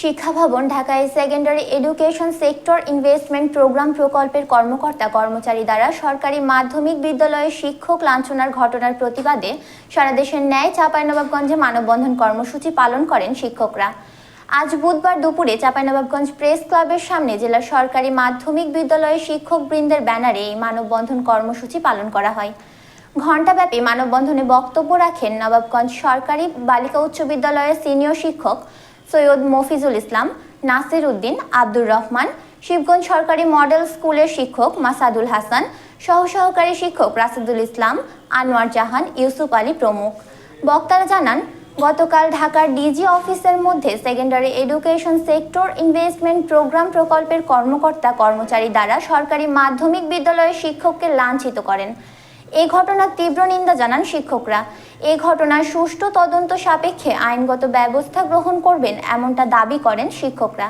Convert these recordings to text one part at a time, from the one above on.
শিক্ষা ভবন ঢাকায় secondary education sector investment programme প্রকল্পের কর্মকর্তা কর্মচারী দ্বারা সরকারি মাধ্যমিক বিদ্যালয়ে শিক্ষক লাঞ্ছনার ঘটনার প্রতিবাদে সারা দেশের ন্যায় চাঁপাইনবাবগঞ্জে মানববন্ধন কর্মসূচি পালন করেন শিক্ষকরা। আজ বুধবার দুপুরে চাঁপাইনবাবগঞ্জ প্রেস ক্লাবের সামনে জেলার সরকারি মাধ্যমিক বিদ্যালয়ে শিক্ষকবৃন্দের ব্যানারে এই মানববন্ধন কর্মসূচি পালন করা হয়। ঘণ্টাব্যাপী মানববন্ধনে বক্তব্য রাখেন নবাবগঞ্জ সরকারি বালিকা উচ্চ বিদ্যালয়ের সিনিয়র শিক্ষক সৈয়দ মফিজুল ইসলাম, নাসির উদ্দিন, আব্দুর রহমান, শিবগঞ্জ সরকারি মডেল স্কুলের শিক্ষক মাসাদুল হাসান সহ সহকারী শিক্ষক রাসিদুল ইসলাম, আনোয়ার জাহান, ইউসুফ আলী প্রমুখ। বক্তারা জানান, গতকাল ঢাকার ডিজি অফিসের মধ্যে secondary education sector investment programme প্রকল্পের কর্মকর্তা কর্মচারী দ্বারা সরকারি মাধ্যমিক বিদ্যালয়ের শিক্ষককে লাঞ্ছিত করেন। এই ঘটনার তীব্র নিন্দা জানান শিক্ষকরা। এ ঘটনার সুষ্ঠু তদন্ত সাপেক্ষে আইনগত ব্যবস্থা গ্রহণ করবেন এমনটা দাবি করেন শিক্ষকরা।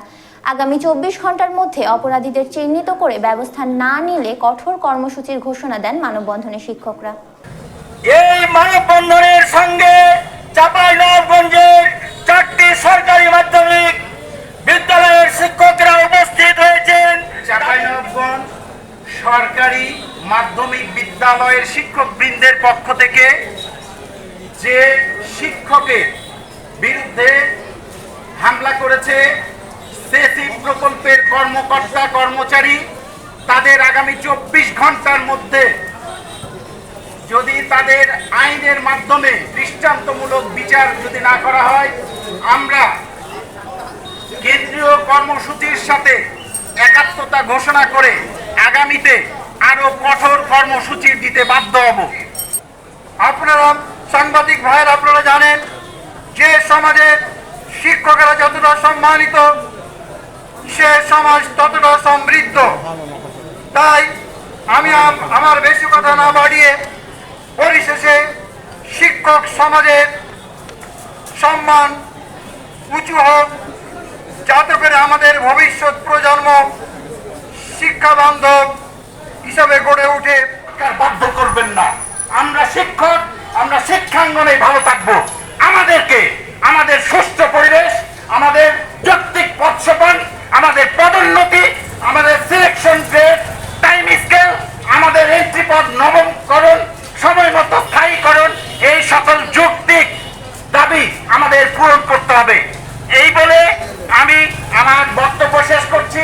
আগামী চব্বিশ ঘণ্টার মধ্যে অপরাধীদের চিহ্নিত করে ব্যবস্থা না নিলে কঠোর কর্মসূচির ঘোষণা দেন মানববন্ধনে শিক্ষকরা। এই মানববন্ধনের সঙ্গে চাঁপাইনবাবগঞ্জের চারটি সরকারি মাধ্যমিক বিদ্যালয়ের শিক্ষকরা উপস্থিত হয়েছেন চাঁপাইনবাবগঞ্জ সরকারি মাধ্যমিক বিদ্যালয়ের শিক্ষক বৃন্দের পক্ষ থেকে যে শিক্ষকের বিরুদ্ধে হামলা করেছে সেসি প্রকল্পের কর্মকর্তা, কর্মচারী, তাদের আগামী চব্বিশ ঘণ্টার মধ্যে যদি তাদের আইনের মাধ্যমে দৃষ্টান্তমূলক বিচার যদি না করা হয়, আমরা কেন্দ্রীয় কর্মসূচির সাথে একাত্মতা ঘোষণা করে আগামীতে আরও কঠোর কর্মসূচি দিতে বাধ্য হব। আপনারা সাংবাদিক ভাইয়ের, আপনারা জানেন যে সমাজে শিক্ষকেরা যতটা সম্মানিত, সে সমাজ ততটা সমৃদ্ধ। তাই আমি আম- আমার বেশি কথা না বাড়িয়ে পরিশেষে শিক্ষক সমাজের সম্মান উঁচু হোক, যাতে করে আমাদের ভবিষ্যৎ প্রজন্ম শিক্ষা বান্ধব হিসাবে গড়ে উঠে বাধ্য করবেন না। আমরা শিক্ষক, আমরা শিক্ষাঙ্গনে ভালো থাকব। আমাদেরকে, আমাদের সুস্থ পরিবেশ, আমাদের যৌক্তিক পদসোপান আমাদের পদোন্নতি, আমাদের সিলেকশন গ্রেড টাইম স্কেল আমাদের এন্ট্রি পদ নবমকরণ সময় মতো স্থায়ীকরণ, এই সকল যৌক্তিক দাবি আমাদের পূরণ করতে হবে। এই বলে আমি আমার বক্তব্য শেষ করছি।